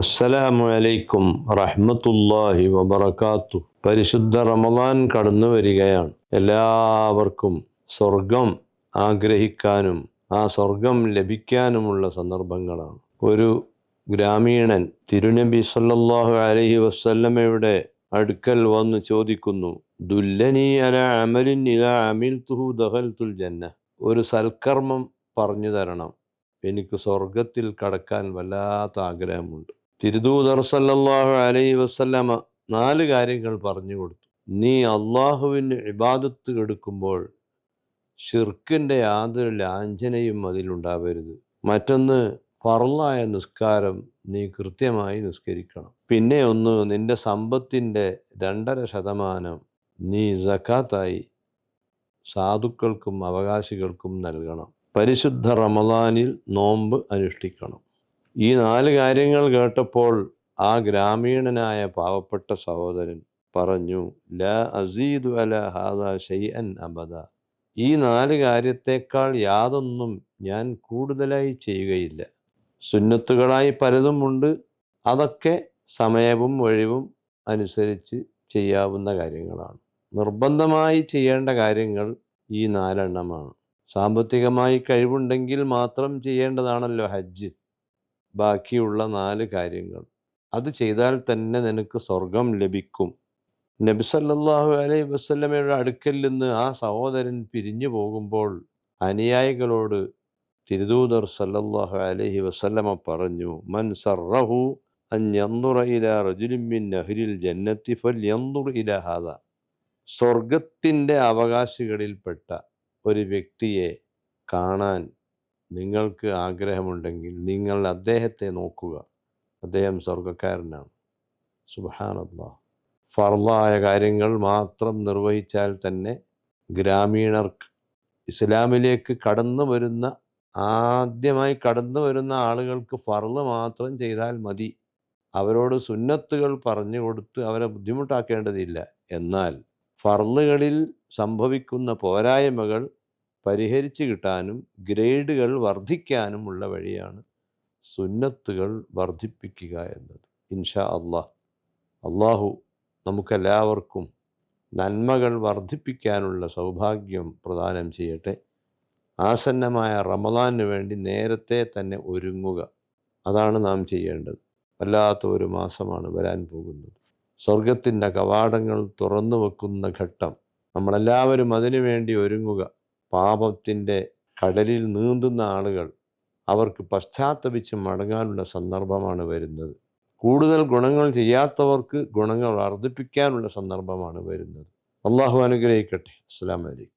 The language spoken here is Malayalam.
അസ്സലാമു അലൈക്കും റഹ്മത്തുല്ലാഹി വബറകാത്തു. പരിശുദ്ധ റമദാൻ കടന്നു വരികയാണ്. എല്ലാവർക്കും സ്വർഗം ആഗ്രഹിക്കാനും ആ സ്വർഗം ലഭിക്കാനുമുള്ള സന്ദർഭങ്ങളാണ്. ഒരു ഗ്രാമീണൻ തിരുനബി സല്ലാഹു അലഹി വസ്ല്ലമ്മയുടെ അടുക്കൽ വന്ന് ചോദിക്കുന്നു ദുല്ലനി അമലിൻ ജന്ന ഒരു സൽക്കർമ്മം പറഞ്ഞു തരണം. എനിക്ക് സ്വർഗത്തിൽ കടക്കാൻ വല്ലാത്ത ആഗ്രഹമുണ്ട്. തിരുദൂതർ സല്ലാഹു അലൈ വസല്ലമ നാല് കാര്യങ്ങൾ പറഞ്ഞു കൊടുത്തു. നീ അള്ളാഹുവിന് ഇബാദത്ത് എടുക്കുമ്പോൾ ഷിർക്കിന്റെ യാതൊരു ലാഞ്ചനയും അതിലുണ്ടാവരുത് മറ്റൊന്ന് ഫറലായ നിസ്കാരം നീ കൃത്യമായി നിസ്കരിക്കണം. പിന്നെ ഒന്ന് നിന്റെ സമ്പത്തിന്റെ രണ്ടര ശതമാനം നീ സക്കാത്തായി സാധുക്കൾക്കും അവകാശികൾക്കും നൽകണം. പരിശുദ്ധ റമദാനിൽ നോമ്പ് അനുഷ്ഠിക്കണം. ഈ നാല് കാര്യങ്ങൾ കേട്ടപ്പോൾ ആ ഗ്രാമീണനായ പാവപ്പെട്ട സഹോദരൻ പറഞ്ഞു ല അസീദു അല ഹാദ ഷെയ്അൻ അബദ. ഈ നാല് കാര്യത്തേക്കാൾ യാതൊന്നും ഞാൻ കൂടുതലായി ചെയ്യുകയില്ല. സുന്നത്തുകളായി പലതുമുണ്ട്. അതൊക്കെ സമയവും ഒഴിവും അനുസരിച്ച് ചെയ്യാവുന്ന കാര്യങ്ങളാണ്. നിർബന്ധമായി ചെയ്യേണ്ട കാര്യങ്ങൾ ഈ നാലെണ്ണമാണ്. സാമ്പത്തികമായി കഴിവുണ്ടെങ്കിൽ മാത്രം ചെയ്യേണ്ടതാണല്ലോ ഹജ്ജ്. ബാക്കിയുള്ള നാല് കാര്യങ്ങൾ. അത് ചെയ്താൽ തന്നെ നിനക്ക് സ്വർഗം ലഭിക്കും. നബി സല്ലല്ലാഹു അലൈഹി വസല്ലമയുടെ അടുക്കൽ നിന്ന് ആ സഹോദരൻ പിരിഞ്ഞു പോകുമ്പോൾ അനുയായികളോട് തിരുദൂതർ സല്ലല്ലാഹു അലൈഹി വസല്ലമ പറഞ്ഞു മൻ റജുലിൻ മിൻ നഹ്രിൽ ജന്നത്തി ഇലാ ഹാദ. സ്വർഗത്തിന്റെ അവകാശികളിൽപ്പെട്ട ഒരു വ്യക്തിയെ കാണാൻ നിങ്ങൾക്ക് ആഗ്രഹമുണ്ടെങ്കിൽ നിങ്ങൾ അദ്ദേഹത്തെ നോക്കുക. അദ്ദേഹം സ്വർഗക്കാരനാണ് സുബഹാനല്ലാ ഫർദായ കാര്യങ്ങൾ മാത്രം നിർവഹിച്ചാൽ തന്നെ ഗ്രാമീണർക്ക് ഇസ്ലാമിലേക്ക് കടന്നു വരുന്ന ആദ്യമായി കടന്നു വരുന്ന ആളുകൾക്ക് ഫർൾ മാത്രം ചെയ്താൽ മതി. അവരോട് സുന്നത്തുകൾ പറഞ്ഞു കൊടുത്ത് അവരെ ബുദ്ധിമുട്ടാക്കേണ്ടതില്ല. എന്നാൽ ഫർളുകളിൽ സംഭവിക്കുന്ന പോരായ്മകൾ പരിഹരിച്ചു കിട്ടാനും ഗ്രേഡുകൾ വർദ്ധിക്കാനുമുള്ള വഴിയാണ് സുന്നത്തുകൾ വർദ്ധിപ്പിക്കുക എന്നത്. ഇൻഷാ അള്ളാഹ്. അള്ളാഹു നമുക്കെല്ലാവർക്കും നന്മകൾ വർദ്ധിപ്പിക്കാനുള്ള സൗഭാഗ്യം പ്രദാനം ചെയ്യട്ടെ. ആസന്നമായ റമദാനു വേണ്ടി നേരത്തെ തന്നെ ഒരുങ്ങുക. അതാണ് നാം ചെയ്യേണ്ടത്. വല്ലാത്ത ഒരു മാസമാണ് വരാൻ പോകുന്നത്. സ്വർഗത്തിന്റെ കവാടങ്ങൾ തുറന്നു വെക്കുന്ന ഘട്ടം. നമ്മളെല്ലാവരും അതിനു വേണ്ടി ഒരുങ്ങുക. പാപത്തിന്റെ കടലിൽ നീന്തുന്ന ആളുകൾ അവർക്ക് പശ്ചാത്തപിച്ച് മടങ്ങാനുള്ള സന്ദർഭമാണ് വരുന്നത്. കൂടുതൽ ഗുണങ്ങൾ ചെയ്യാത്തവർക്ക് ഗുണങ്ങൾ വർദ്ധിപ്പിക്കാനുള്ള സന്ദർഭമാണ് വരുന്നത്. അള്ളാഹു അനുഗ്രഹിക്കട്ടെ. അസ്സാം വലൈക്കും